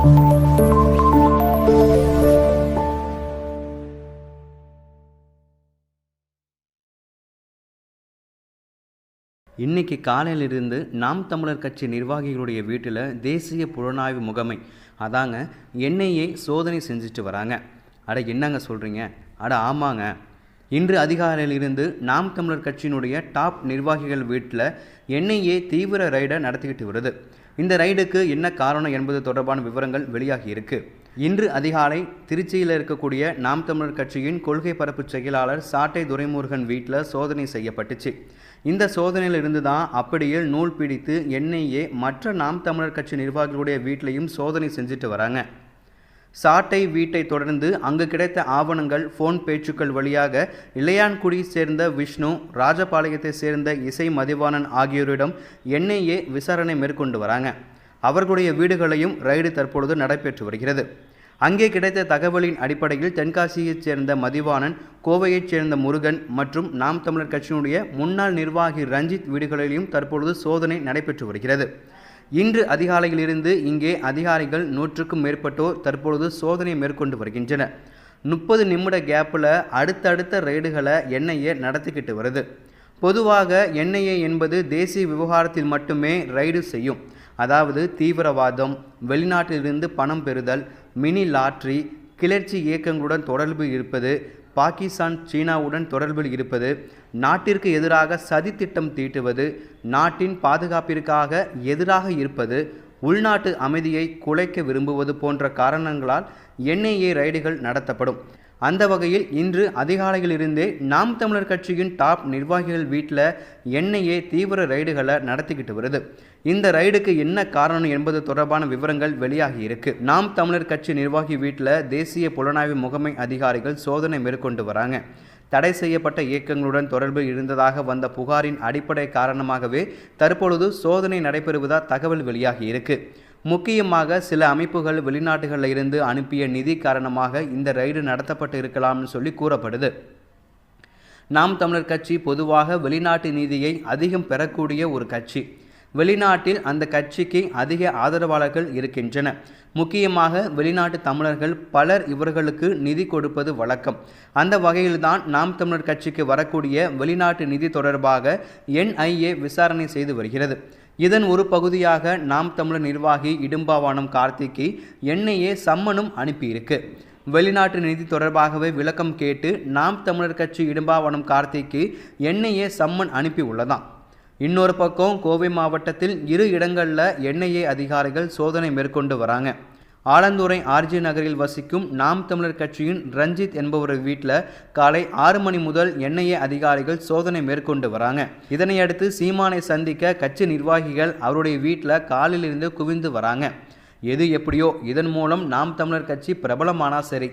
இன்னைக்கு காலையிலிருந்து நாம் தமிழர் கட்சி நிர்வாகிகளுடைய வீட்டில் தேசிய புலனாய்வு முகமை அதாங்க என்ஐஏ சோதனை செஞ்சுட்டு வராங்க. அட என்னங்க சொல்கிறீங்க அட ஆமாங்க. இன்று அதிகாலையிலிருந்து நாம் தமிழர் கட்சியினுடைய டாப் நிர்வாகிகள் வீட்டில் என்ஐஏ தீவிர ரைடை நடத்திக்கிட்டு வருது. இந்த ரைடுக்கு என்ன காரணம் என்பது தொடர்பான விவரங்கள் வெளியாகி இருக்கு. இன்று அதிகாலை திருச்சியில் இருக்கக்கூடிய நாம் தமிழர் கட்சியின் கொள்கை பரப்பு செயலாளர் சாட்டை துரைமுருகன் வீட்டில் சோதனை செய்யப்பட்டுச்சு. இந்த சோதனையில் இருந்து தான் அப்படியே நூல் பிடித்து என்ஐஏ மற்ற நாம் தமிழர் கட்சி நிர்வாகிகளுடைய வீட்லையும் சோதனை செஞ்சுட்டு வராங்க. சாட்டை வீட்டை தொடர்ந்து அங்கு கிடைத்த ஆவணங்கள் ஃபோன் பேச்சுக்கள் வழியாக இளையான்குடி சேர்ந்த விஷ்ணு ராஜபாளையத்தை சேர்ந்த இசை மதிவாணன் ஆகியோரிடம் என்ஐஏ விசாரணை மேற்கொண்டு வராங்க. அவர்களுடைய வீடுகளையும் ரைடு தற்பொழுது நடைபெற்று வருகிறது. அங்கே கிடைத்த தகவலின் அடிப்படையில் தென்காசியைச் சேர்ந்த மதிவாணன் கோவையைச் சேர்ந்த முருகன் மற்றும் நாம் தமிழர் கட்சியினுடைய முன்னாள் நிர்வாகி ரஞ்சித் வீடுகளிலும் தற்பொழுது சோதனை நடைபெற்று வருகிறது. இன்று அதிகாலையிலிருந்து இங்கே அதிகாரிகள் நூற்றுக்கும் மேற்பட்டோர் தற்பொழுது சோதனை மேற்கொண்டு வருகின்றனர். முப்பது நிமிட கேப்பில் அடுத்தடுத்த ரெய்டுகளை என்ஐஏ நடத்திக்கிட்டு வருது. பொதுவாக என்ஐஏ என்பது தேசிய விவகாரத்தில் மட்டுமே ரைடு செய்யும். அதாவது தீவிரவாதம் வெளிநாட்டிலிருந்து பணம் பெறுதல் மினி லாட்ரி கிளர்ச்சி இயக்கங்களுடன் தொடர்பு இருப்பது பாகிஸ்தான் சீனாவுடன் தொடர்பில் இருப்பது நாட்டிற்கு எதிராக சதி திட்டம் தீட்டுவது நாட்டின் பாதுகாப்பிற்காக எதிராக இருப்பது உள்நாட்டு அமைதியை குலைக்க விரும்புவது போன்ற காரணங்களால் என்ஐஏ ரைடுகள் நடத்தப்படும். அந்த வகையில் இன்று அதிகாலையிலிருந்தே நாம் தமிழர் கட்சியின் டாப் நிர்வாகிகள் வீட்டில் என்ஐஏ தீவிர ரைடுகளை நடத்திக்கிட்டு வருது. இந்த ரைடுக்கு என்ன காரணம் என்பது தொடர்பான விவரங்கள் வெளியாகி இருக்கு. நாம் தமிழர் கட்சி நிர்வாகி வீட்டில் தேசிய புலனாய்வு முகமை அதிகாரிகள் சோதனை மேற்கொண்டு வராங்க. தடை செய்யப்பட்ட இயக்கங்களுடன் தொடர்பு இருந்ததாக வந்த புகாரின் அடிப்படை காரணமாகவே தற்பொழுது சோதனை நடைபெறுவதா தகவல் வெளியாகி இருக்குது முக்கியமாக சில அமைப்புகள் வெளிநாடுகளில் இருந்து அனுப்பிய நிதி காரணமாக இந்த ரைடு நடத்தப்பட்டு இருக்கலாம்னு சொல்லி கூறப்படுது. நாம் தமிழர் கட்சி பொதுவாக வெளிநாட்டு நிதியை அதிகம் பெறக்கூடிய ஒரு கட்சி. வெளிநாட்டில் அந்த கட்சிக்கு அதிக ஆதரவாளர்கள் இருக்கின்றன. முக்கியமாக வெளிநாட்டு தமிழர்கள் பலர் இவர்களுக்கு நிதி கொடுப்பது வழக்கம். அந்த வகையில்தான் நாம் தமிழர் கட்சிக்கு வரக்கூடிய வெளிநாட்டு நிதி தொடர்பாக என்ஐஏ விசாரணை செய்து வருகிறது. இதன் ஒரு பகுதியாக நாம் தமிழர் நிர்வாகி இடும்பாவானம் கார்த்திக்கு என்ஐஏ சம்மனும் அனுப்பியிருக்கு. வெளிநாட்டு நிதி தொடர்பாகவே விளக்கம் கேட்டு நாம் தமிழர் கட்சி இடும்பாவனம் கார்த்திக்கு என்ஐஏ சம்மன் அனுப்பி உள்ளதாம் இன்னொரு பக்கம் கோவை மாவட்டத்தில் இரு இடங்களில் என்ஐஏ அதிகாரிகள் சோதனை மேற்கொண்டு வராங்க. ஆலந்துறை ஆர்ஜி நகரில் வசிக்கும் நாம் தமிழர் கட்சியின் ரஞ்சித் என்பவர் வீட்டில் காலை ஆறு மணி முதல் என்ஐஏ அதிகாரிகள் சோதனை மேற்கொண்டு வராங்க. இதனையடுத்து சீமானை சந்திக்க கட்சி நிர்வாகிகள் அவருடைய வீட்டில் காலிலிருந்து குவிந்து வராங்க. எது எப்படியோ இதன் மூலம் நாம் தமிழர் கட்சி பிரபலமானா சரி.